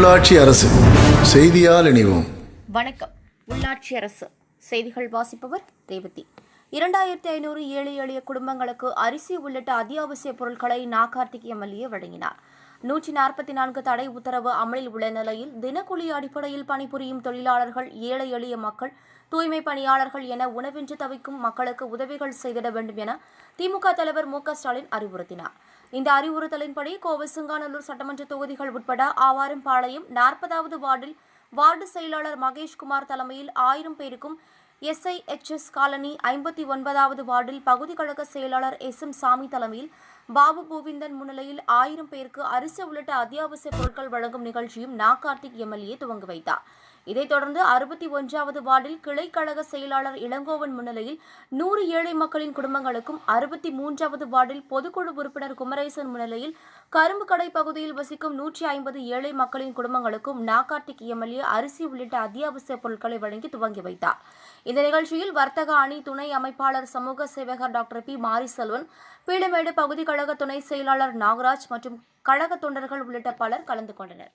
உள்ளாட்சி அரசு செய்தியால் இணைவோம். வணக்கம். உள்ளாட்சி அரசு செய்திகள் வாசிப்பவர் ரேவதி. இரண்டாயிரத்தி ஐநூறு ஏழை எளிய குடும்பங்களுக்கு அரிசி உள்ளிட்ட அத்தியாவசிய பொருட்களை நாகார்த்திக் எம்எல்ஏ வழங்கினார். நூற்றி நாற்பத்தி நான்கு தடை உத்தரவு அமலில் உள்ள நிலையில் தினக்கூலி அடிப்படையில் பணிபுரியும் தொழிலாளர்கள் ஏழை எளிய மக்கள் தூய்மை பணியாளர்கள் என உணவின்றி தவிக்கும் மக்களுக்கு உதவிகள் செய்திட வேண்டும் என திமுக தலைவர் மு க ஸ்டாலின் அறிவுறுத்தினார். இந்த அறிவுறுத்தலின்படி கோவை சிங்காநல்லூர் சட்டமன்ற தொகுதிகள் உட்பட ஆவாரம்பாளையம் நாற்பதாவது வார்டில் வார்டு செயலாளர் மகேஷ்குமார் தலைமையில் ஆயிரம் பேருக்கும் எஸ்ஐஎச்எஸ் காலனி ஐம்பத்தி ஒன்பதாவது வார்டில் பகுதி கழக செயலாளர் எஸ் எம் சாமி தலைமையில் பாபு கோவிந்தன் முன்னிலையில் ஆயிரம் பேருக்கு அரிசி உள்ளிட்ட அத்தியாவசிய பொருட்கள் வழங்கும் நிகழ்ச்சியும் நா கார்த்திக் எம்எல்ஏ துவங்கி வைத்தார். இதைத் தொடர்ந்து அறுபத்தி ஒன்றாவது வார்டில் கிளை கழக செயலாளர் இளங்கோவன் முன்னிலையில் நூறு ஏழை மக்களின் குடும்பங்களுக்கும் அறுபத்தி மூன்றாவது வார்டில் பொதுக்குழு உறுப்பினர் குமரேசன் முன்னிலையில் கரும்பு கடை பகுதியில் வசிக்கும் நூற்றி ஐம்பது ஏழை மக்களின் குடும்பங்களுக்கும் நாகார்டிக் எம்எல்ஏ அரிசி உள்ளிட்ட அத்தியாவசிய பொருட்களை வழங்கி துவங்கி வைத்தார். இந்த நிகழ்ச்சியில் வர்த்தக அணி துணை அமைப்பாளர் சமூக சேவகர் டாக்டர் பி. மாரிசெல்வன் பீளமேடு பகுதி கழக துணை செயலாளர் நாகராஜ் மற்றும் கழக தொண்டர்கள் உள்ளிட்ட பலர் கலந்து கொண்டனர்.